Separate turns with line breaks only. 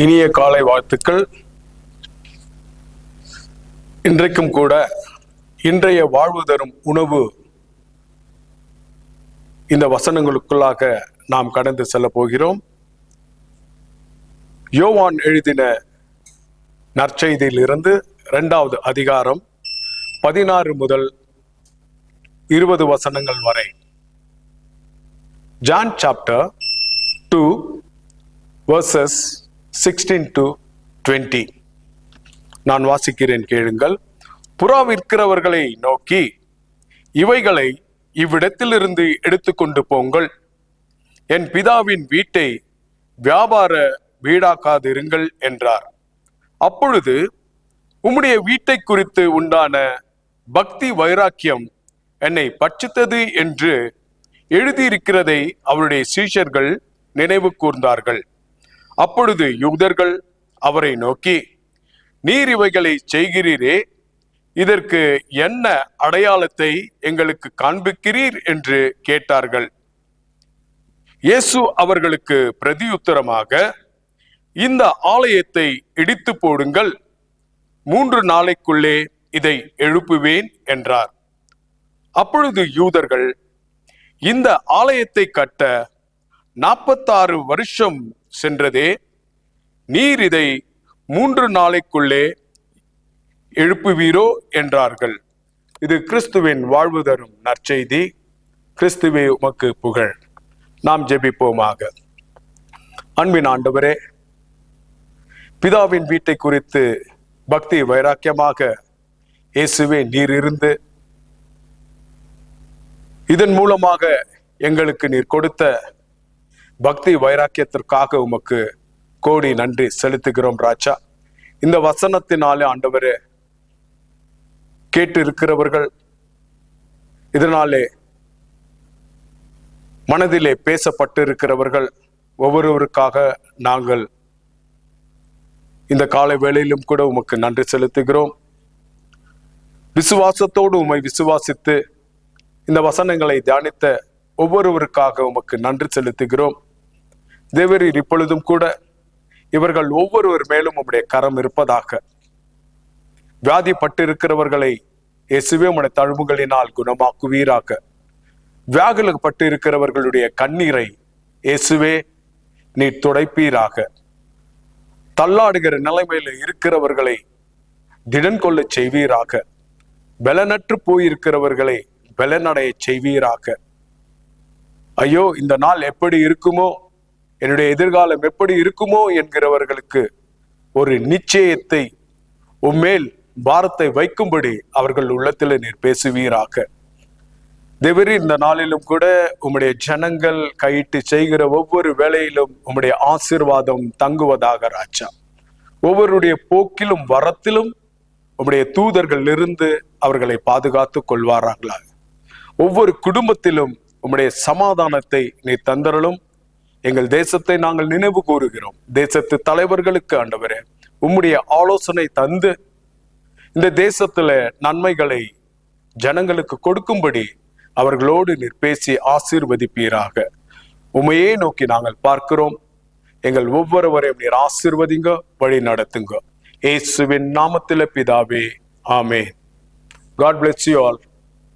இனிய காலை வாழ்த்துக்கள். இன்றைக்கும் கூட இன்றைய வாழ்வு தரும் உணவு இந்த வசனங்களுக்குள்ளாக நாம் கடந்து செல்ல போகிறோம். யோவான் எழுதின நற்செய்தியிலிருந்து இரண்டாவது அதிகாரம் பதினாறு முதல் இருபது வசனங்கள் வரை. John chapter two verses sixteen to twenty நான் வாசிக்கிறேன் கேளுங்கள். புறா விற்கிறவர்களை நோக்கி இவைகளை இவ்விடத்திலிருந்து எடுத்துக்கொண்டு போங்கள். என் பிதாவின் வீட்டை வியாபார வீடாக்காதிருங்கள் என்றார். அப்பொழுது உம்முடைய வீட்டை குறித்து உண்டான பக்தி வைராக்கியம் என்னை பட்சித்தது என்று எழுதியிருக்கிறதை அவருடைய சீஷர்கள் நினைவு கூர்ந்தார்கள். அப்பொழுது யூதர்கள் அவரை நோக்கி நீர் இவைகளை செய்கிறீரே இதற்கு என்ன அடையாளத்தை எங்களுக்கு காண்பிக்கிறீர்? என்று கேட்டார்கள். இயேசு அவர்களுக்கு பிரதியுத்தரமாக இந்த ஆலயத்தை இடித்து போடுங்கள் மூன்று நாளைக்குள்ளே இதை எழுப்புவேன் என்றார். அப்பொழுது யூதர்கள் இந்த ஆலயத்தை கட்ட நாற்பத்தாறு வருஷம் சென்றதே. நீர் இதை மூன்று நாளைக்குள்ளே எழுப்புவீரோ என்றார்கள். இது கிறிஸ்துவின் வாழ்வு தரும் நற்செய்தி. கிறிஸ்துவே உமக்கு புகழ். நாம் ஜெபிப்போமாக. அன்பின் ஆண்டவரே பிதாவின் வீட்டை குறித்து பக்தி வைராக்கியமாக இயேசுவே நீர் இருந்து இதன் மூலமாக எங்களுக்கு நீர் கொடுத்த பக்தி வைராக்கியத்திற்காக உமக்கு கோடி நன்றி செலுத்துகிறோம் ராஜா. இந்த வசனத்தினாலே ஆண்டவரே கேட்டு இருக்கிறவர்கள் இதனாலே மனதிலே பேசப்பட்டு இருக்கிறவர்கள் ஒவ்வொருவருக்காக நாங்கள் இந்த காலை வேளையிலும் கூட உமக்கு நன்றி செலுத்துகிறோம். விசுவாசத்தோடு உம்மை விசுவாசித்து இந்த வசனங்களை தியானித்த ஒவ்வொருவருக்காக உமக்கு நன்றி செலுத்துகிறோம். தேவரீர் இப்பொழுதும் கூட இவர்கள் ஒவ்வொருவர் மேலும் உம்முடைய கரம் இருப்பதாக. வியாதிப்பட்டு இருக்கிறவர்களை இயேசுவே உடைய தழும்புகளினால் குணமாக்குவீராக. வியாகுலப்பட்டு இருக்கிறவர்களுடைய கண்ணீரை இயேசுவே நீ துடைப்பீராக. தள்ளாடுகிற நிலைமையில இருக்கிறவர்களை திடன் கொள்ள செய்வீராக. பலனற்று போயிருக்கிறவர்களை பலனடைய செய்வீராக. ஐயோ இந்த நாள் எப்படி இருக்குமோ? என்னுடைய எதிர்காலம் எப்படி இருக்குமோ என்கிறவர்களுக்கு ஒரு நிச்சயத்தை உம்மேல் பாரத்தை வைக்கும்படி அவர்கள் உள்ளத்தில் நீர் பேசுவீராக. தேவரி இந்த நாளிலும் கூட உம்முடைய ஜனங்கள் கையிட்டு செய்கிற ஒவ்வொரு வேலையிலும் உம்முடைய ஆசீர்வாதம் தங்குவதாக ராஜா. ஒவ்வொருடைய போக்கிலும் வரத்திலும் உம்முடைய தூதர்கள் இருந்து அவர்களை பாதுகாத்து கொள்வார்களாக. ஒவ்வொரு குடும்பத்திலும் உம்முடைய சமாதானத்தை நீ தந்தரலும் எங்கள் தேசத்தை நாங்கள் நினைவு கூறுகிறோம். தேசத்து தலைவர்களுக்கு ஆண்டவரே உம்முடைய ஆலோசனை தந்து இந்த தேசத்துல நன்மைகளை ஜனங்களுக்கு கொடுக்கும்படி அவர்களோடு நீர் பேசி ஆசீர்வதிப்பீராக. உமையே நோக்கி நாங்கள் பார்க்கிறோம். எங்கள் ஒவ்வொருவரையும் நீர் ஆசீர்வதிங்க வழி நடத்துங்க. இயேசுவின் நாமத்தில பிதாவே ஆமே காட் bless யூ ஆல்